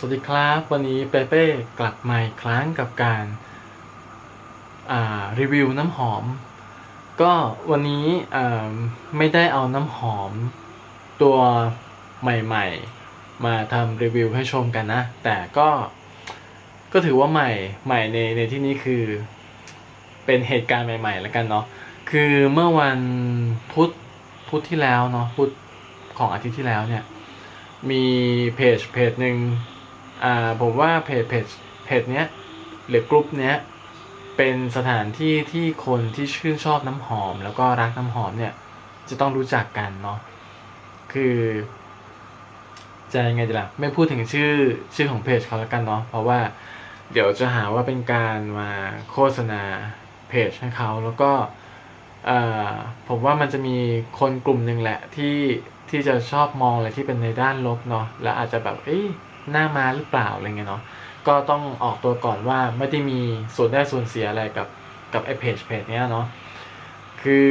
สวัสดีครับ วันนี้เปเป้กลับมาอีกครั้งกับการารีวิวน้ำหอม ก็วันนี้ไม่ได้เอาน้ำหอมตัวใหม่ๆ มาทำรีวิวให้ชมกันนะ แต่ก็ก็ถือว่าใหม่ใหม่ในในที่นี้คือเป็นเหตุการณ์ใหม่ๆแล้วกันเนาะคือเมื่อวันพุธพุธที่แล้วเนาะพุธของอาทิตย์ที่แล้วเนี่ยมีเพจเพจหนึ่ง อ่าผมว่าเพจเพจเพจเนี้ยหรือกลุ่มเนี้ยเป็นสถานที่ที่คนที่ชื่นชอบน้ำหอม แล้วก็รักน้ำหอมเนี่ยจะต้องรู้จักกันเนาะคือจะยังไงดีล่ะไม่พูดถึงชื่อชื่อของเพจเขาแล้วกันเนาะเพราะว่าเดี๋ยวจะหาว่าเป็นการมาโฆษณาเพจให้เขาแล้วก็อ่อผมว่ามันจะมีคนกลุ่มหนึ่งแหละที่ที่จะชอบมองอะไรที่เป็นในด้านลบเนาะแล้วอาจจะแบบเอ้ย หน้ามาหรือเปล่าอะไรเงี้ยเนาะก็ต้องออกตัวก่อนว่าไม่ได้มีส่วนได้ส่วนเสียอะไรกับกับไอ้เพจเพจเนี้ยเนาะคือ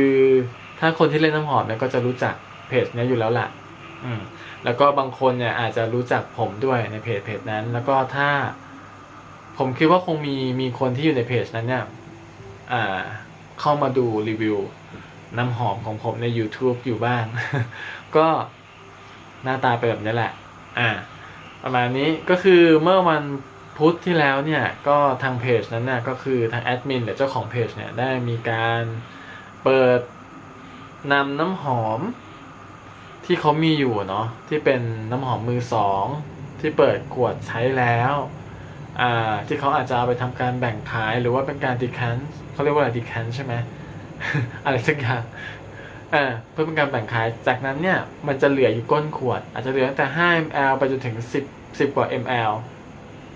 ถ้าคนที่เล่นน้ำหอมเนี่ยก็จะรู้จักเพจเนี้ยอยู่แล้วล่ะอืมแล้วก็บางคนเนี่ยอาจจะรู้จักผมด้วยในเพจเพจนั้น แล้วก็ถ้า ผมคิดว่าคงมีมีคนที่อยู่ในเพจนั้นเนี่ยอ่าเข้ามาดูรีวิวน้ำหอมของผมใน YouTube อยู่บ้าง ก็หน้าตาเป็นแบบนี้แหละ อ่า ประมาณนี้ก็คือเมื่อวันพุธที่แล้วเนี่ยก็ทางเพจนั้นน่ะก็คือทางแอดมินหรือเจ้าของเพจเนี่ยได้มีการเปิดนำน้ำหอมที่เขามีอยู่เนาะที่เป็นน้ำหอมมือสองที่เปิดขวดใช้แล้วอ่าที่เขาอาจจะเอาไปทำการแบ่งขายหรือว่าเป็นการดีคันเขาเรียกว่าอะไรดีคันใช่ไหมอะไรสักอย่าง อ่าเพื่อเป็นการแบ่งขาย จากนั้นเนี่ยมันจะเหลืออยู่ก้นขวด อาจจะเหลือตั้งแต่ 5 ml ไปจนถึง 10 10 กว่า ml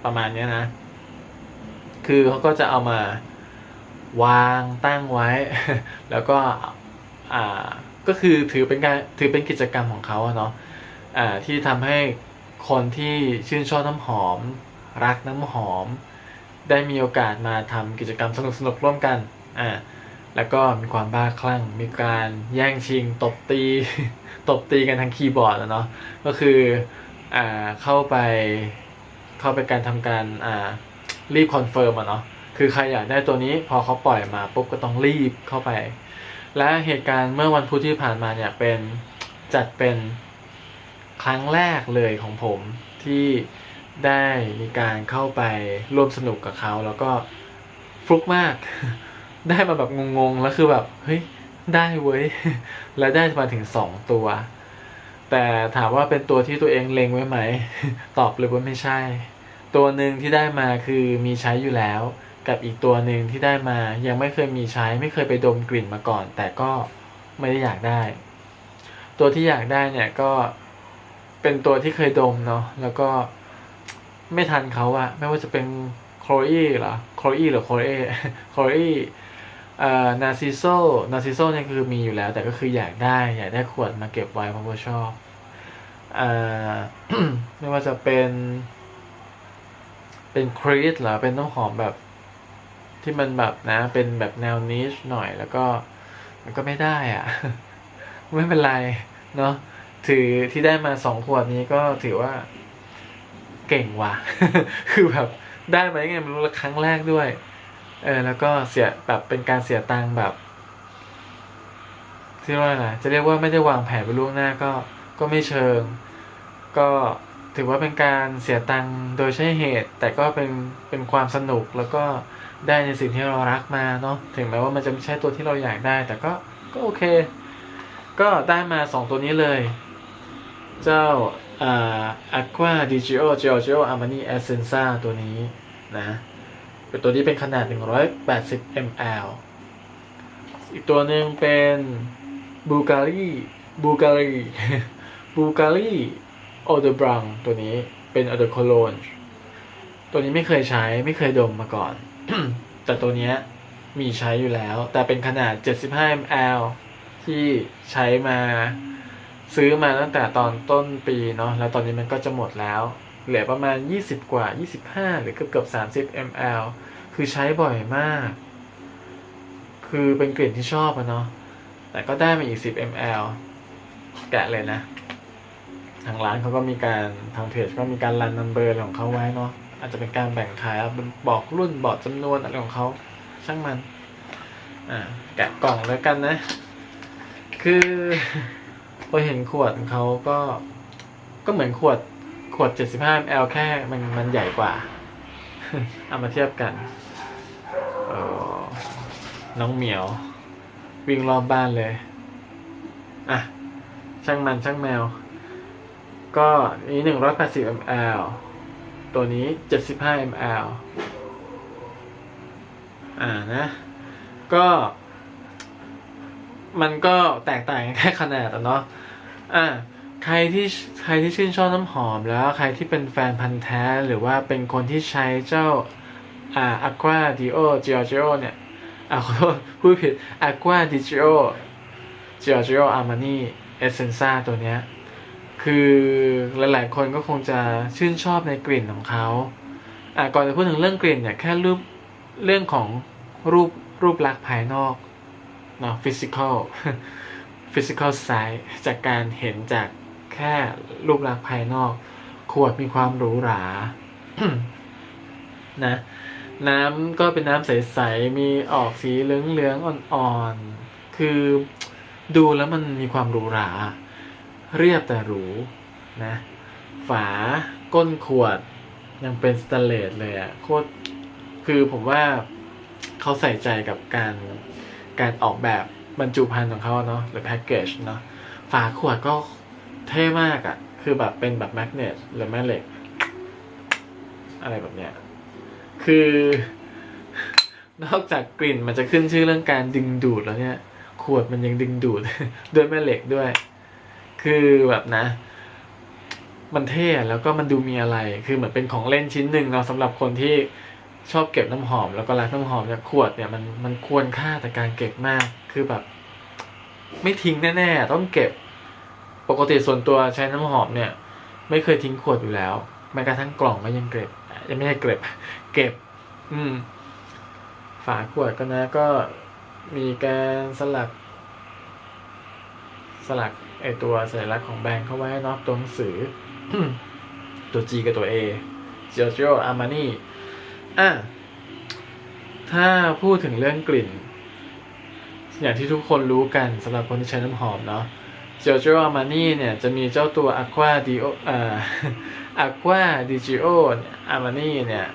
ประมาณนี้นะ คือเขาก็จะเอามาวางตั้งไว้ แล้วก็อ่าก็คือถือเป็นการถือเป็นกิจกรรมของเขาเนาะอ่าที่ทำให้คนที่ชื่นชอบน้ำหอม รักน้ำหอม ได้มีโอกาสมาทำกิจกรรมสนุกๆร่วมกันอ่า แล้วก็มีความบ้าคลั่ง มีการแย่งชิงตบตี ตบตีกันทางคีย์บอร์ดอะเนาะ ก็คืออ่าเข้าไปเข้าไปการทำการอ่ารีบคอนเฟิร์มอะเนาะ คือใครอยากได้ตัวนี้พอเขาปล่อยมาปุ๊บก็ต้องรีบเข้าไป และเหตุการณ์เมื่อวันพุธที่ผ่านมาเนี่ยเป็นจัดเป็นครั้งแรกเลยของผมที่ได้มีการเข้าไปร่วมสนุกกับเขาแล้วก็ฟลุกมาก ได้มาแบบงงๆ แล้วคือแบบเฮ้ยได้เว้ย และได้มาถึงสองตัว แต่ถามว่าเป็นตัวที่ตัวเองเล็งไว้ไหม ตอบเลยว่าไม่ใช่ ตัวหนึ่งที่ได้มาคือมีใช้อยู่แล้ว กับอีกตัวหนึ่งที่ได้มายังไม่เคยมีใช้ ไม่เคยไปดมกลิ่นมาก่อน แต่ก็ไม่ได้อยากได้ ตัวที่อยากได้เนี่ยก็เป็นตัวที่เคยดมเนาะแล้วก็ไม่ทันเขาอะไม่ว่าจะเป็นโคลอีเหรอโคลอีหรือโคลเอโคลอี เอ่อนาซิโซนาซิโซเนี่ยคือมีอยู่แล้ว แต่ก็คืออยากได้อยากได้ขวดมาเก็บไว้เพราะว่าชอบเอ่อไม่ว่าจะเป็น เป็นครีสหรอเป็นน้ำหอมแบบ ที่มันแบบนะ เป็นแบบแนวนิชหน่อยแล้วก็มันก็ไม่ได้อะไม่เป็นไรเนาะถือที่ได้มาสองขวดนี้ก็ถือว่า เก่งว่ะ คือแบบได้มายังไงไม่รู้ละครั้งแรกด้วย เออแล้วก็เสียแบบเป็นการเสียตังค์แบบที่ว่าอะไรจะเรียกว่าไม่ได้วางแผนไปล่วงหน้าก็ก็ไม่เชิง ก็ถือว่าเป็นการเสียตังค์โดยใช่เหตุ แต่ก็เป็นเป็นความสนุกแล้วก็ได้ในสิ่งที่เรารักมาเนาะถึงแม้ว่ามันจะไม่ใช่ตัวที่เราอยากได้ แต่ก็ก็โอเค ก็ได้มาสองตัวนี้เลย เจ้าอ่า Aqua Di Gio Giorgio Armani Essenza ตัวนี้นะ เป็นตัวนี้เป็นขนาด 180 ml อีกตัวหนึ่งเป็น Bulgari Bulgari Bulgari Eau de Blanc ตัวนี้เป็น Eau de Cologne ตัวนี้ไม่เคยใช้ไม่เคยดมมาก่อน แต่ตัวนี้มีใช้อยู่แล้ว แต่เป็นขนาด 75 ml ที่ใช้มาซื้อมาตั้งแต่ตอนต้นปีเนาะแล้วตอนนี้มันก็จะหมดแล้ว เหลือประมาณ 20 กว่า 25 หรือเกือบเกือบ30 ml คือใช้บ่อยมาก คือเป็นกลิ่นที่ชอบอะเนาะ แต่ก็ได้มาอีก 10 ml แกะเลยนะ ทางร้านเขาก็มีการทางเพจก็มีการรันนัมเบอร์ของเขาไว้เนาะ อาจจะเป็นการแบ่งขายบอกรุ่นบอกจำนวนอะไรของเขาช่างมัน อ่า แกะกล่องแล้วกันนะ คือพอเห็นขวดเขาก็ ก็เหมือนขวด ขวด 75 ml แค่มันมันใหญ่กว่า เอามาเทียบกันเออน้องเหมียว วิ่งรอบบ้านเลย อะ ช่างมันช่างแมว ก็นี้ 180 ml ตัวนี้ 75 ml อ่านะ ก็มันก็แตกต่างกันแค่ขนาดอะเนาะ อ่า ใครที่ใครที่ชื่นชอบน้ำหอมแล้วใครที่เป็นแฟนพันธ์แท้หรือว่าเป็นคนที่ใช้เจ้าอ่า Aqua Dio Giorgio เนี่ยอ่าขอโทษพูดผิด Aqua Dio Giorgio Armani Essenza ตัวเนี้ยคือหลาย ๆ คนก็คงจะชื่นชอบในกลิ่นของเขาอ่าก่อนจะพูดถึงเรื่องกลิ่นเนี่ยแค่รูปเรื่องของรูปรูปลักษณ์ภายนอกเนาะ physical physical side จากการเห็นจาก แค่รูปลักษณ์ภายนอก ขวดมีความหรูหรานะ น้ำก็เป็นน้ำใส ๆ มีออกสีเหลือง ๆ อ่อน ๆ คือดูแล้วมันมีความหรูหรา เรียบแต่หรูนะ ฝาก้นขวดยังเป็นสแตนเลสเลยอะโคตรคือผมว่าเขาใส่ใจกับการการออกแบบบรรจุภัณฑ์ของเขาเนาะหรือแพ็กเกจเนาะฝาขวดก็ เท่มากอะคือแบบเป็นแบบแมกเนตหรือแม่เหล็ก อะไรแบบเนี้ย คือนอกจากกลิ่นมันจะขึ้นชื่อเรื่องการดึงดูดแล้วเนี่ย ขวดมันยังดึงดูด ด้วยแม่เหล็กด้วย คือแบบนะ มันเท่แล้วก็มันดูมีอะไร คือเหมือนเป็นของเล่นชิ้นหนึ่งเนาะสำหรับคนที่ชอบเก็บน้ำหอมแล้วก็รักน้ำหอมเนี่ยขวดเนี่ยมันมันควรค่าแต่การเก็บมาก คือแบบ ไม่ทิ้งแน่ๆต้องเก็บ ปกติส่วนตัวใช้น้ำหอมเนี่ย ไม่เคยทิ้งขวดอยู่แล้วแม้กระทั่งกล่องก็ยังเก็บยังไม่ใช่เก็บ เก็บ อืม ฝาขวดก็นะ ก็มีการสลัก สลักไอตัวสัญลักษณ์ของแบรนด์เข้าไว้เนาะตัวหนังสือ ตัว G กับตัว A Giorgio Armani อะถ้าพูดถึงเรื่องกลิ่น อย่างที่ทุกคนรู้กันสำหรับคนที่ใช้น้ำหอมเนาะ Giorgio Armani เนี่ยจะมีเจ้าตัว Aqua Dio อ่า Aqua di Gio Armani เนี่ย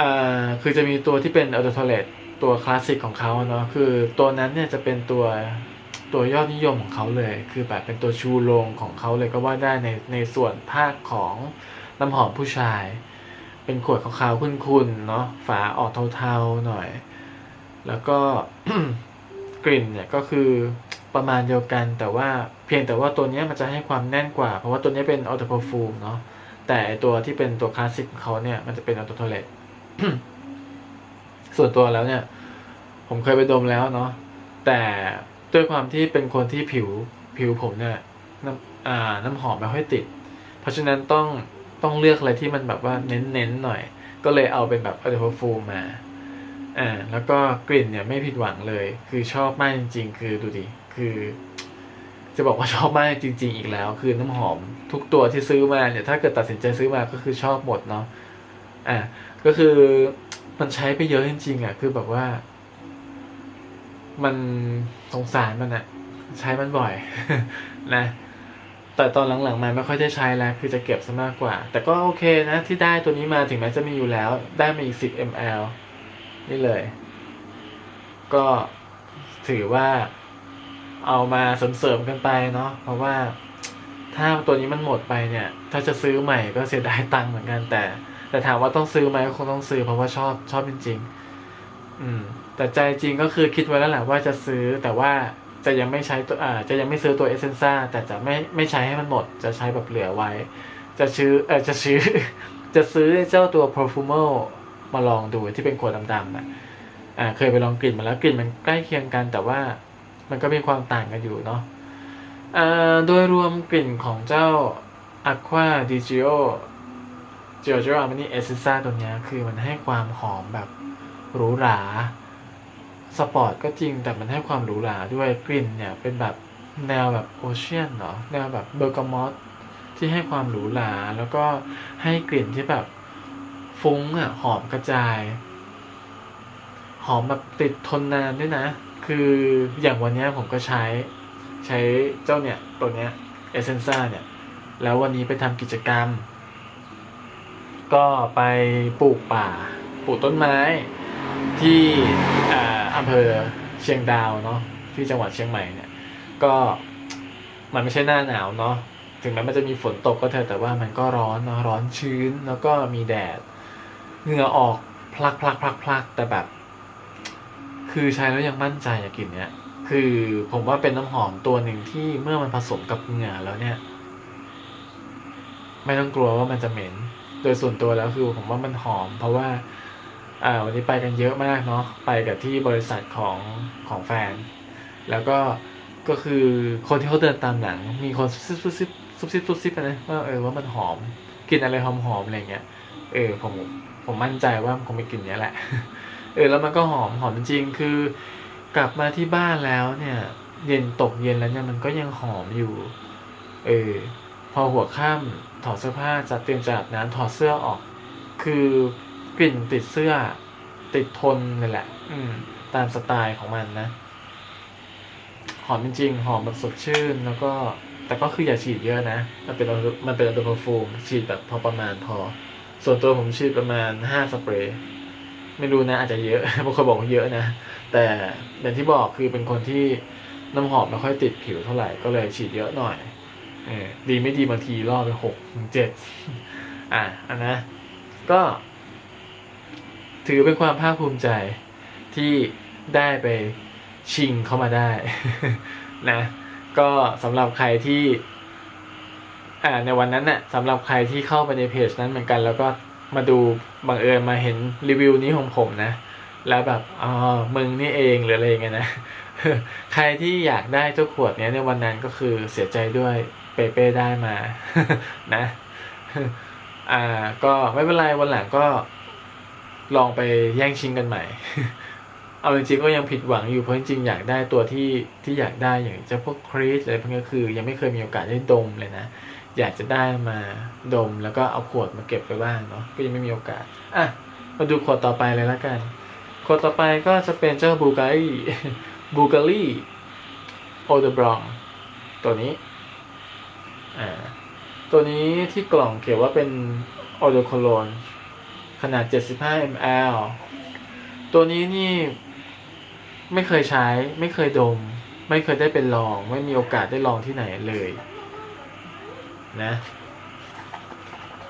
อ่าคือจะมีตัวที่เป็น a u t o t o l e t ตัวคลาสสิกของเขาเนาะคือตัวนั้นเนี่ยจะเป็นตัวตัวยอดนิยมของเขาเลย คือแบบเป็นตัวชูโรงของเขาเลยก็ว่าได้ในในส่วนภาคของน้ำหอมผู้ชาย เป็นขวดขาวๆขุ่นๆเนาะฝาออกเทาๆหน่อย แล้วก็กลิ่นเนี่ยก็คือ ประมาณเดียวกัน แต่ว่าเพียงแต่ว่าตัวนี้มันจะให้ความแน่นกว่า เพราะว่าตัวนี้เป็นออโต p พ r ฟูมเนาะแต่ตัวที่เป็นตัวคลาสสิกของเขาเนี่ยมันจะเป็นออโต t ทเลตส่วนตัวแล้วเนี่ย ผมเคยไปดมแล้วเนาะแต่ด้วยความที่เป็นคนที่ผิวผิวผมเนี่ยน้ำอ่าน้ำหอมไม่ค่อยติด เพราะฉะนั้นต้องต้องเลือกอะไรที่มันแบบว่าเน้นๆหน่อย ก็เลยเอาเป็นแบบอัลโทฟูมาอ่าแล้วก็กลิ่นเนี่ยไม่ผิดหวังเลย คือชอบมากจริง ๆ คือดูดิ คือ จะบอกว่าชอบมากจริง ๆ อีกแล้ว คือน้ำหอมทุกตัวที่ซื้อมาเนี่ย ถ้าเกิดตัดสินใจซื้อมาก็คือชอบหมดเนาะอ่าก็คือมันใช้ไปเยอะจริงๆอะ คือแบบว่า มันสงสารมันอะ ใช้มันบ่อย นะแต่ตอนหลังๆมาไม่ค่อยได้ใช้แล้ว คือจะเก็บซะมากกว่า แต่ก็โอเคนะที่ได้ตัวนี้มาถึงแม้จะมีอยู่แล้ว ได้มาอีก 10 ml นี่เลย ก็ถือว่า เอามาเสริมๆกันไปเนาะเพราะว่าถ้าตัวนี้มันหมดไปเนี่ย ถ้าจะซื้อใหม่ก็เสียดายตังค์เหมือนกันแต่ แต่ถามว่าต้องซื้อไหมก็คงต้องซื้อเพราะว่าชอบชอบจริงๆอืม แต่ใจจริงก็คือคิดไว้แล้วแหละว่าจะซื้อแต่ว่าจะยังไม่ใช้ตัวอ่าจะยังไม่ซื้อตัวเอเซนซ่าแต่จะไม่ไม่ใช้ให้มันหมด จะใช้แบบเหลือไว้ จะซื้อเออจะซื้อ จะซื้อเจ้าตัว Profumo มาลองดูที่เป็นขวดดำๆนะอ่าเคยไปลองกลิ่นมาแล้วกลิ่นมันใกล้เคียงกันแต่ว่า มันก็มีความต่างกันอยู่เนาะโดยรวมกลิ่นของเจ้า Aqua di Gio Giorgio Armani e s s e n a ตัวนี้คือมันให้ความหอมแบบหรูหราสปอร์ตก็จริงแต่มันให้ความหรูหราด้วยกลิ่นเนี่ยเป็นแบบแนวแบบโอเชียนเนาะแนวแบบเบอร์กามอตที่ให้ความหรูหราแล้วก็ให้กลิ่นที่แบบฟุ้งอะหอมกระจาย หอมแบบติดทนนานด้วยนะ คืออย่างวันนี้ผมก็ใช้ใช้เจ้าเนี่ยตัวเนี้ยเอเซนซ่าเนี่ย แล้ววันนี้ไปทำกิจกรรม ก็ไปปลูกป่า ปลูกต้นไม้ที่อ่าอำเภอเชียงดาวเนาะที่จังหวัดเชียงใหม่เนี่ย ก็มันไม่ใช่หน้าหนาวเนาะถึงแม้มันจะมีฝนตกก็เถอะแต่ว่ามันก็ร้อนเนาะร้อนชื้นแล้วก็มีแดดเหงื่อออกพลักพลักพลักพลักแต่แบบ คือใช้แล้วยังมั่นใจอะกลิ่นเนี้ย คือผมว่าเป็นน้ำหอมตัวหนึ่งที่เมื่อมันผสมกับเหงื่อแล้วเนี่ย ไม่ต้องกลัวว่ามันจะเหม็น โดยส่วนตัวแล้วคือผมว่ามันหอม เพราะว่า อ่า วันนี้ไปกันเยอะมากเนาะไปกับที่บริษัทของของแฟน แล้วก็ก็คือคนที่เขาเดินตามหลัง มีคนซุบซิบซุบซิบซุบซิบซุบซิบนะว่าเออว่ามันหอมกลินอะไรหอมหอมๆอะไรเงี้ยเออผมผมมั่นใจว่ามันคงไม่กลิ่นเนี้ยแหละ ออแล้วมันก็หอมหอมจริงๆคือ กลับมาที่บ้านแล้วเนี่ย เย็นตกเย็นแล้วเนี่ยมันก็ยังหอมอยู่ เออพอหัวค่ำถอดเสื้อผ้าจัดเตรียมจะอาบน้ำถอดเสื้อออก คือกลิ่นติดเสื้อ ติดทนเลยแหละ อืม ตามสไตล์ของมันนะ หอมจริงๆหอมแบบสดชื่นแล้วก็แต่ก็คืออย่าฉีดเยอะนะ มันเป็นมันเป็นอัลโดพาฟูมฉีดแบบพอประมาณพอ ส่วนตัวผมฉีดประมาณห้าสเปรย์ ไม่รู้นะอาจจะเยอะบางคนบอกว่าเยอะนะ แต่อย่างที่บอกคือเป็นคนที่น้ำหอมไม่ค่อยติดผิวเท่าไหร่ก็เลยฉีดเยอะหน่อยเออดีไม่ดีบางทีล่อไปหกถึงเจ็ดอะอันนะ ก็ ถือเป็นความภาคภูมิใจที่ได้ไปชิงเข้ามาได้นะ ก็สำหรับใครที่ อ่าในวันนั้นน่ะสำหรับใครที่เข้าไปในเพจนั้นเหมือนกันแล้วก็ มาดูบังเอิญมาเห็นรีวิวนี้ของผมนะ แล้วแบบอ๋อมึงนี่เองหรืออะไรเงี้ยนะใครที่อยากได้เจ้าขวดเนี้ยในวันนั้นก็คือเสียใจด้วยเปเป้ได้มานะอ่าก็ไม่เป็นไรวันหลังก็ลองไปแย่งชิงกันใหม่ เอาจริงๆก็ยังผิดหวังอยู่เพราะจริงๆอยากได้ตัวที่ที่อยากได้อย่างเจ้าพวกครีสอะไรพวกนี้คือ ยังไม่เคยมีโอกาสได้ดมเลยนะ อยากจะได้มาดมแล้วก็เอาขวดมาเก็บไปบ้างเนาะก็ยังไม่มีโอกาส อะ มาดูขวดต่อไปเลยละกัน ขวดต่อไปก็จะเป็นเจ้าบูการีบูการีโอเดบรองตัวนี้ อ่า ตัวนี้ที่กล่องเขียนว่าเป็นออโดโคโลนขนาด 75 ml ตัวนี้นี่ไม่เคยใช้ ไม่เคยดม ไม่เคยได้เป็นลอง ไม่มีโอกาสได้ลองที่ไหนเลย นะ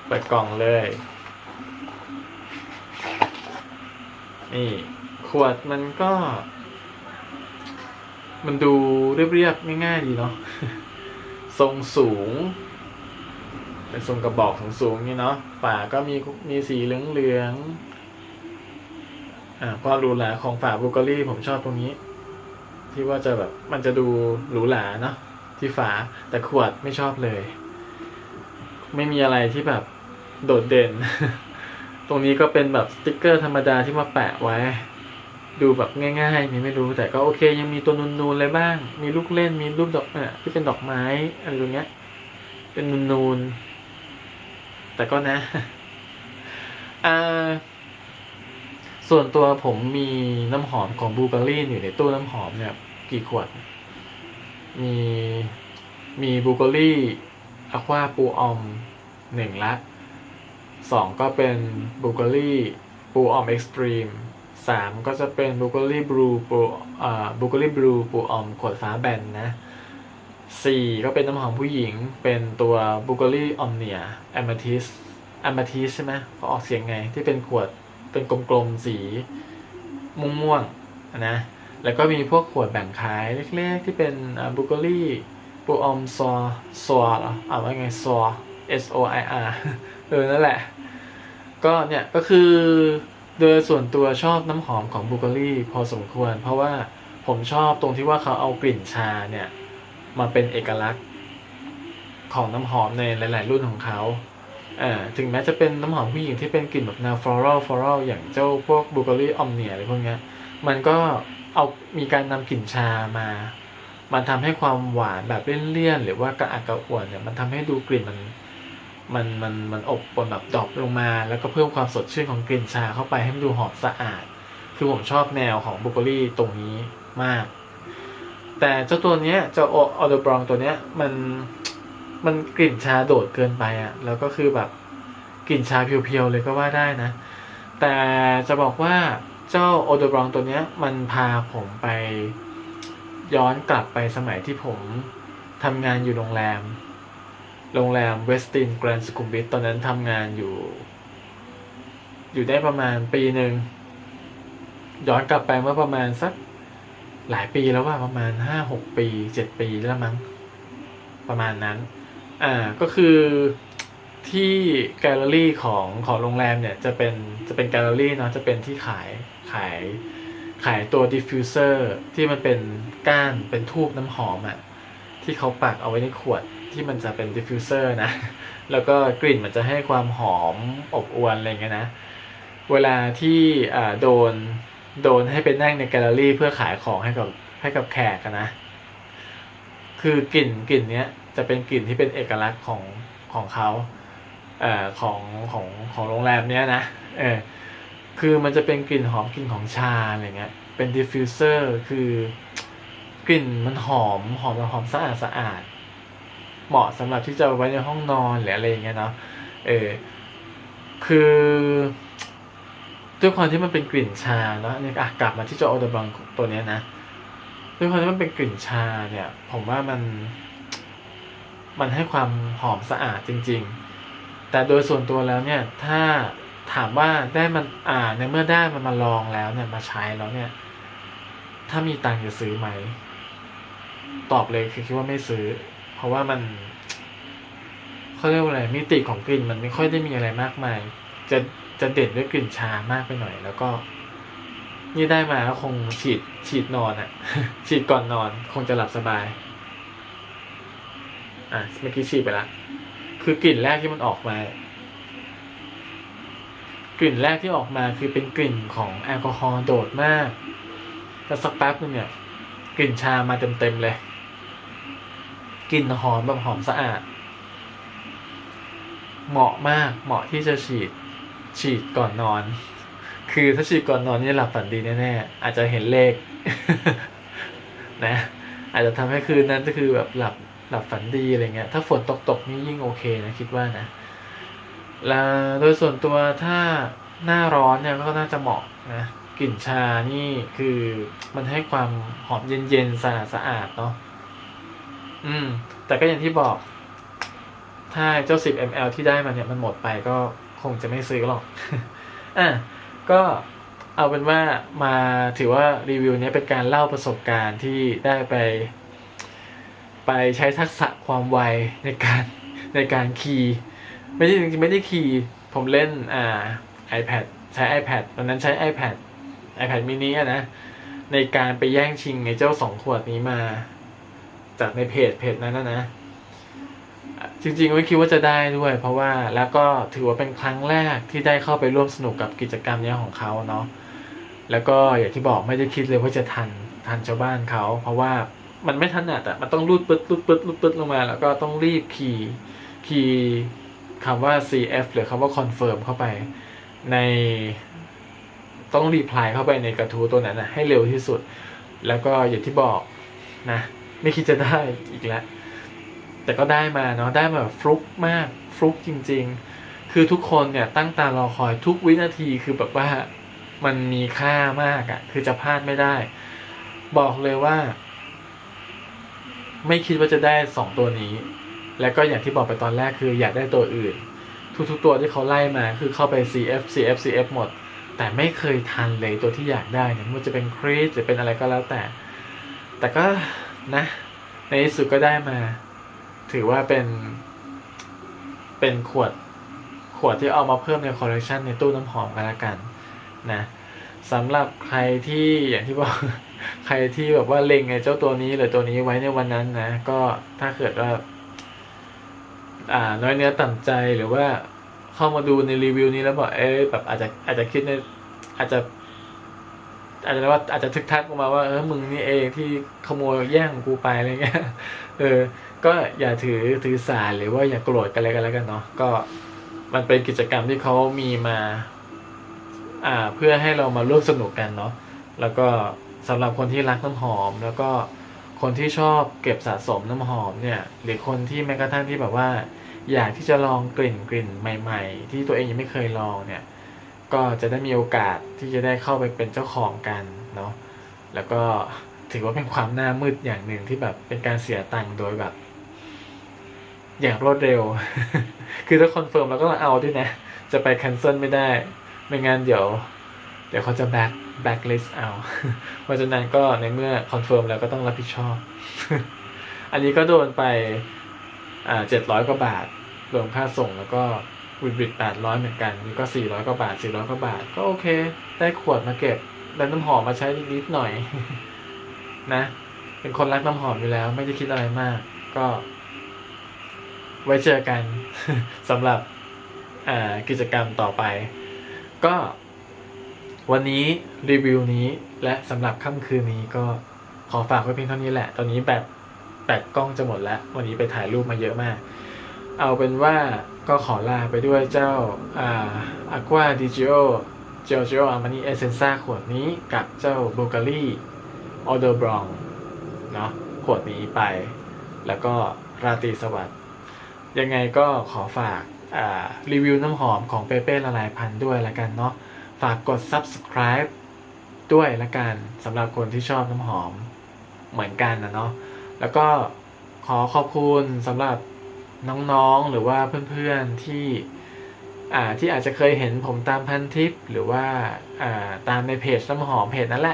เปิดกล่องเลย นี่ ขวดมันก็ มันดูเรียบๆง่ายๆดีเนาะ ทรงสูง เป็นทรงกระบอกสูงๆนี่เนาะ ฝาก็มีมีสีเหลืองๆ อ่าก็หรูหราของฝาบูเกอรี่ผมชอบตรงนี้ ที่ว่าจะแบบมันจะดูหรูหราเนาะที่ฝาแต่ขวดไม่ชอบเลย ไม่มีอะไรที่แบบโดดเด่น ตรงนี้ก็เป็นแบบสติกเกอร์ธรรมดาที่มาแปะไว้ ดูแบบง่ายๆนี่ไม่รู้ แต่ก็โอเค ยังมีตัวนูนๆเลยบ้าง มีลูกเล่นมีรูปดอกเอ่อที่เป็นดอกไม้อะไรตรงเนี้ย เป็นนูนๆแต่ก็นะอ่าส่วนตัวผมมีน้ำหอมของบูเบอรี่อยู่ในตู้น้ำหอมเนี่ย กี่ขวด มีมีบูเบอรี่ อควาปูออมหนึ่งละสองก็เป็นบูเบอรี่ปูออมเอ็กซ์ตรีมสามก็จะเป็นบูเบอรี่บลูปูอ่าบูเบอรี่บลูปูออมขวดฟ้าแบนนะสี่ก็เป็นน้ำหอมผู้หญิงเป็นตัวบูเกอรี่ออมเนียแอม t ทิสแอม t ทิสใช่ไหมเขาออกเสียงไงที่เป็นขวดเป็นกลมๆสีม่วงๆนะแล้วก็มีพวกขวดแบ่งขายเล็กๆ ที่เป็นบูเกอรี่ ปูออมซอซอเหรออ่านว่าไงซอ S O I R เออ นั่นแหละ ก็เนี่ย ก็คือโดยส่วนตัวชอบน้ำหอมของบูเกอรี่พอสมควร เพราะว่าผมชอบตรงที่ว่าเขาเอากลิ่นชาเนี่ย มาเป็นเอกลักษณ์ของน้ำหอมในหลาย ๆ รุ่นของเขาอ่าถึงแม้จะเป็นน้ำหอมผู้หญิงที่เป็นกลิ่นแบบแนว floral floral อย่างเจ้าพวกบูเกอรี่ออมเนียอะไรพวกเนี้ยมันก็เอามีการนำกลิ่นชามา มันทำให้ความหวานแบบเลี่ยนๆหรือว่ากระอักกระอ่วนเนี่ยมันทำให้ดูกลิ่นมันมันมันมันอบปนแบบดรอปลงมา แล้วก็เพิ่มความสดชื่นของกลิ่นชาเข้าไปให้มันดูหอมสะอาด คือผมชอบแนวของบุกอรี่ตรงนี้มาก แต่เจ้าตัวเนี้ยเจ้าออเดอร์บรองตัวเนี้ยมันมันกลิ่นชาโดดเกินไปอะ่ะ แล้วก็คือแบบกลิ่นชาเพียวๆเลยก็ว่าได้นะ แต่จะบอกว่าเจ้าโอเดอร์บรองตัวเนี้ยมันพาผมไป ย้อนกลับไปสมัยที่ผมทำงานอยู่โรงแรม โรงแรมเวสตินแกรนด์สุขุมวิทตอนนั้นทำงานอยู่ อยู่ได้ประมาณปีหนึ่ง ย้อนกลับไปเมื่อประมาณสักหลายปีแล้วว่าประมาณห้าหกปีเจ็ดปีแล้วมั้ง ประมาณนั้น อ่าก็คือที่แกลเลอรี่ของของโรงแรมเนี่ยจะเป็นจะเป็นแกลเลอรี่เนาะจะเป็นที่ขายขาย ขายตัวดิฟฟิวเซอร์ที่มันเป็นก้านเป็นทูบน้ำหอมอะที่เขาปักเอาไว้ในขวดที่มันจะเป็นดิฟฟิวเซอร์นะ แล้วก็กลิ่นมันจะให้ความหอมอบอวลอะไรเงี้ยนะ เวลาที่อ่าโดนโดนให้ไปนั่งในแกลเลอรี่เพื่อขายของให้กับให้กับแขกนะ คือกลิ่นกลิ่นเนี้ยจะเป็นกลิ่นที่เป็นเอกลักษณ์ของของเขาเอ่อของของของโรงแรมเนี้ยนะ เออ คือมันจะเป็นกลิ่นหอมกลิ่นของชาอะไรเงี้ย เป็นดิฟฟิวเซอร์คือกลิ่นมันหอมหอมแบบหอมสะอาดสะอาด เหมาะสำหรับที่จะไว้ในห้องนอนหรืออะไรอย่างเงี้ยเนาะเออคือด้วยความที่มันเป็นกลิ่นชาเนาะเนี่ยอะกลับมาที่เจ้าโอเดอร์บังตัวเนี้ยนะด้วยความที่มันเป็นกลิ่นชาเนี่ย ผมว่ามัน มันให้ความหอมสะอาดจริง ๆ แต่โดยส่วนตัวแล้วเนี่ย ถ้า ถามว่าได้มันอ่าในเมื่อได้มันมาลองแล้วเนี่ยมาใช้แล้วเนี่ย ถ้ามีตังค์จะซื้อไหม ตอบเลยคือคิดว่าไม่ซื้อ เพราะว่ามันเขาเรียกว่าอะไรมิติของกลิ่นมันไม่ค่อยได้มีอะไรมากมาย จะจะเด่นด้วยกลิ่นชามากไปหน่อย แล้วก็ นี่ได้มาก็คงฉีดฉีดนอนอะ่ะ ฉีดก่อนนอน คงจะหลับสบาย อะเมื่อกี้ฉีดไปละคือกลิ่นแรกที่มันออกมา กลิ่นแรกที่ออกมาคือเป็นกลิ่นของแอลกอฮอล์โดดมากแล้วสักแป๊บนึงเนี่ยกลิ่นชามาเต็มๆเลยกลิ่นหอมแบบหอมสะอาด เหมาะมากเหมาะที่จะฉีดฉีดก่อนนอน คือถ้าฉีดก่อนนอนนี่หลับฝันดีแน่ๆอาจจะเห็นเลขนะ อาจจะทำให้คืนนั้นก็คือแบบหลับหลับฝันดีอะไรเงี้ย ถ้าฝนตกตกๆนี่ยิ่งโอเคนะคิดว่านะ แล้วโดยส่วนตัวถ้าหน้าร้อนเนี่ยก็น่าจะเหมาะนะกลิ่นชานี่คือมันให้ความหอมเย็นๆสะอาดสะอาดเนาะอืม แต่ก็อย่างที่บอก ถ้าเจ้า 10 ml ที่ได้มาเนี่ยมันหมดไปก็คงจะไม่ซื้อหรอกอะก็เอาเป็นว่ามาถือว่ารีวิวนี้เป็นการเล่าประสบการณ์ที่ได้ไป ไปใช้ทักษะความไวในการในการคีย์ ไม่ได้จริงๆไม่ได้คีย์ผมเล่นอ่า iPad ใช้ iPad ตอนนั้นใช้ iPad iPad mini อะนะ ในการไปแย่งชิงไอ้เจ้าสองขวดนี้มา จากในเพจเพจนั้นนะนะ จริงๆไม่คิดว่าจะได้ด้วย เพราะว่าแล้วก็ถือว่าเป็นครั้งแรกที่ได้เข้าไปร่วมสนุกกับกิจกรรมนี้ของเขาเนาะแล้วก็อย่างที่บอกไม่ได้คิดเลยว่าจะทันทันชาวบ้านเขา เพราะว่ามันไม่ถนัดอะมันต้องรูดปึ๊ดรูดปึ๊ดรูดปึ๊ดลงมา แล้วก็ต้องรีบคีย์ คำว่า CF หรือคำว่า confirm เข้าไป ในต้องรีพลายเข้าไปในกระทู้ตัวนั้นนะให้เร็วที่สุด แล้วก็อย่างที่บอกนะไม่คิดจะได้อีกแล้ว แต่ก็ได้มาเนาะได้มาแบบฟลุกมากฟลุกจริง ๆ คือทุกคนเนี่ยตั้งตารอคอยทุกวินาทีคือแบบว่ามันมีค่ามากอะ่ะ คือจะพลาดไม่ได้ บอกเลยว่า ไม่คิดว่าจะได้สองตัวนี้ แล้วก็อย่างที่บอกไปตอนแรกคืออยากได้ตัวอื่น ทุกๆตัวที่เขาไล่มาคือเข้าไป CF CF CF หมด แต่ไม่เคยทันเลยตัวที่อยากได้เนี่ยมันจะเป็นครีสหรือเป็นอะไรก็แล้วแต่ แต่ก็นะในที่สุดก็ได้มา ถือว่าเป็น เป็นขวดขวดที่เอามาเพิ่มในคอลเลคชันในตู้น้ำหอมกันละกันนะสำหรับใครที่อย่างที่บอกใครที่แบบว่าเล็งไอ้เจ้าตัวนี้หรือตัวนี้ไว้ในวันนั้นนะ ก็ถ้าเกิดว่า อ่าน้อยเนื้อต่ำใจหรือว่าเข้ามาดูในรีวิวนี้แล้วบอกเอ๊ะแบบอาจจะอาจจะคิดในอาจจะ อาจจะว่าอาจจะทึกทักออกมาว่าเออมึงนี่เองที่ขโมยแย่งกูไปอะไรเงี้ยเออ ก็อย่าถือถือสาหรือว่าอย่าโกรธกันอะไรกันแล้วกันเนาะก็มันเป็นกิจกรรมที่เขามีมา อ่า เพื่อให้เรามาร่วมสนุกกันเนาะแล้วก็สำหรับคนที่รักน้ำหอม แล้วก็คนที่ชอบเก็บสะสมน้ำหอมเนี่ย หรือคนที่แม้กระทั่งที่แบบว่า อยากที่จะลองกลิ่นกลิ่นใหม่ ๆ ที่ตัวเองยังไม่เคยลองเนี่ยก็จะได้มีโอกาสที่จะได้เข้าไปเป็นเจ้าของกันเนาะแล้วก็ถือว่าเป็นความหน้ามืดอย่างหนึ่งที่แบบเป็นการเสียตังค์โดยแบบ อย่างรวดเร็ว คือถ้าคอนเฟิร์มเราก็ต้องเอาด้วยนะ จะไปแคนเซิลไม่ได้ ไม่งั้นเดี๋ยว เดี๋ยวเขาจะแบ็คแบ็คลิสเอาเพราะฉะนั้นก็ในเมื่อคอนเฟิร์มแล้วก็ต้องรับผิดชอบ อันนี้ก็โดนไป เจ็ดร้อยกว่าบาท รวมค่าส่งแล้วก็วิดวิดแปดร้อยเหมือนกัน นี่ก็สี่ร้อยกว่าบาทสี่ร้อยกว่าบาท ก็โอเค ได้ขวดมาเก็บได้น้ำหอมมาใช้นิดหน่อย นะ เป็นคนรักน้ำหอมอยู่แล้ว ไม่ได้คิดอะไรมาก ก็ ไว้เจอกันสำหรับกิจกรรมต่อไป ก็ วันนี้รีวิวนี้และสำหรับค่ำคืนนี้ก็ขอฝากไว้เพียงเท่านี้แหละ ตอนนี้แบบ แบตกล้องจะหมดแล้ว วันนี้ไปถ่ายรูปมาเยอะมาก เอาเป็นว่าก็ขอลาไปด้วยเจ้าอ่า Aqua d i g i o Giorgio Armani Essenza ขวดนี้กับเจ้า Bulgari o d o b r o n เนาะขวดนี้ไป แล้วก็ราตรีสวัสดิ์ยังไงก็ขอฝากรีวิวน้ำหอมของเปเป้ละลายพันด้วยละกันเนาะฝากกด subscribe ด้วยละกันสำหรับคนที่ชอบน้ำหอมเหมือนกันนะเนาะ แล้วก็ขอขอบคุณสำหรับน้องๆหรือว่าเพื่อนๆที่อ่าที่อาจจะเคยเห็นผมตามพันทิปหรือว่าอ่าตามในเพจน้ำหอมเพจนั่นแหละ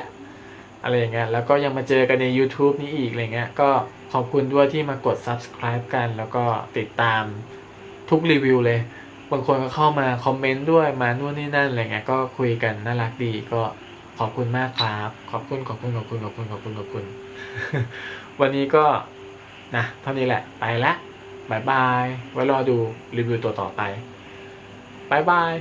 อะไรอย่างเงี้ยแล้วก็ยังมาเจอกันใน YouTube นี้อีกอะไรเงี้ยก็ขอบคุณด้วยที่มากด subscribe กัน แล้วก็ติดตามทุกรีวิวเลย บางคนก็เข้ามาคอมเมนต์ด้วยมานู่นนี่นั่นอะไรเงี้ยก็คุยกันน่ารักดีก็ขอบคุณมากครับ ขอบคุณขอบคุณขอบคุณขอบคุณขอบคุณขอบคุณ วันนี้ก็นะเท่านี้แหละไปละบายบาย ไว้รอดูรีวิวตัวต่อไปบายบาย